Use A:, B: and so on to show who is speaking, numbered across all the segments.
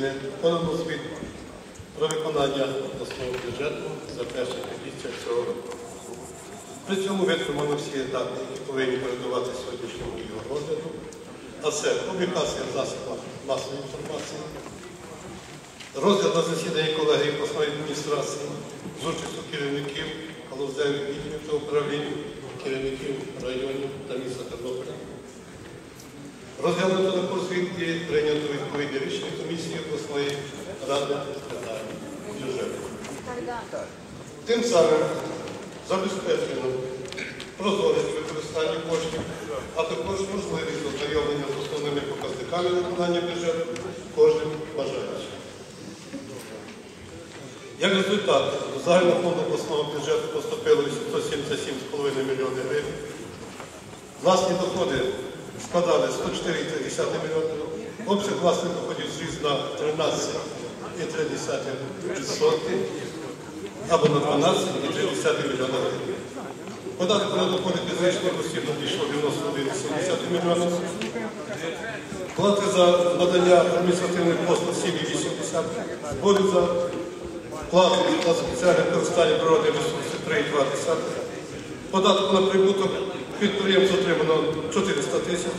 A: України подано звіт про виконання обласного бюджету за перше півріччя цього року. При цьому витримано всі етапи, які повинні передавати сьогоднішньому його розгляду, а це публікація в засобах масової інформації, розгляд на засіданні колегії обласної адміністрації з участю керівників галузевих відділів та управлінь, керівників районів та міста Тернополя. Розглянуто також звіт і прийнято відповідні рішення комісії обласної ради питань бюджету. Тим самим забезпечено прозорість використання коштів, а також можливість ознайомлення з основними показниками виконання бюджету кожним бажаючим. Як результат, до загального фонду обласного бюджету поступило 877,5 млн гривень. Власні доходи складали 104,3 млн. Обсяг власних доходів зріс на 13,3% або на 12,3 млн гривень. Податок на доходи фізичних осіб надійшло 91,7 млн. Плати за надання адміністративних послуг 7,8, збори за плату за спеціальне використання природних ресурсів 3,2. Податок на прибуток підприємств отримано 400 тисяч.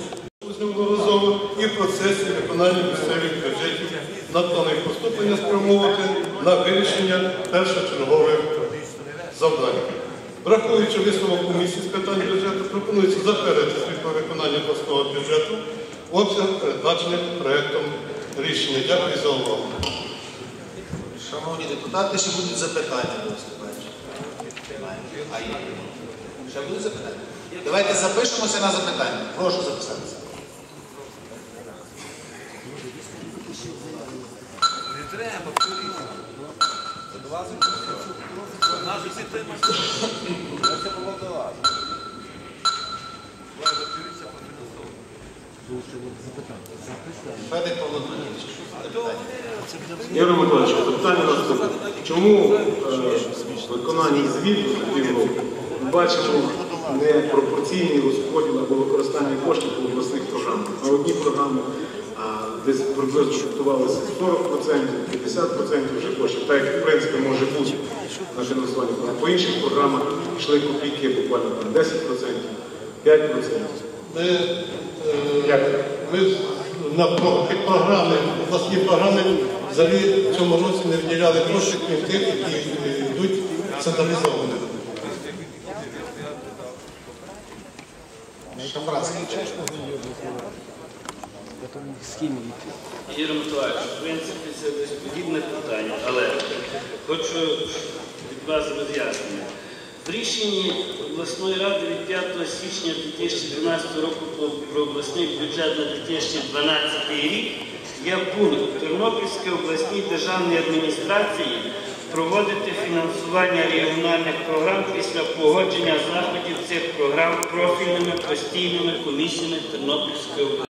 A: Неодноразово і в процесі виконання місцевих бюджетів на плани поступлення спрямовувати на вирішення першочергових завдань. Враховуючи висновок комісії з питань бюджету, пропонується заперечити звіт про виконання обласного бюджету обсяг передбачених проєктом рішення. Дякую за увагу.
B: Шановні депутати, ще будуть запитання до є? Ще будуть запитання? Давайте запишемося на запитання. Прошу записатися.
C: Не треба, курити. Наші всі теми. Це було до вас.
D: Ігор Миколаївич, запитання наступне. Чому е, в звіту ми бачимо непропорційний розподіл або використання коштів по обласних програмах? На одні програми а, десь приблизно готувалися 40%, 50% вже коштів, так як в принципі може бути на фінансування. По інших програмах йшли копійки буквально там 10%, 5%.
A: Ми, е, ми на програми, обласні програми взагалі в цьому році не виділяли гроші, крім тих, які е, йдуть централізовані.
E: Ігор Миколаївич, в принципі, це подібне питання, але хочу від вас роз'яснення. В рішенні обласної ради від 5 січня 2012 року про- обласний бюджет на 2012 рік є пункт Тернопільській обласній державній адміністрації проводити фінансування регіональних програм після погодження заходів цих програм профільними постійними комісіями Тернопільської області.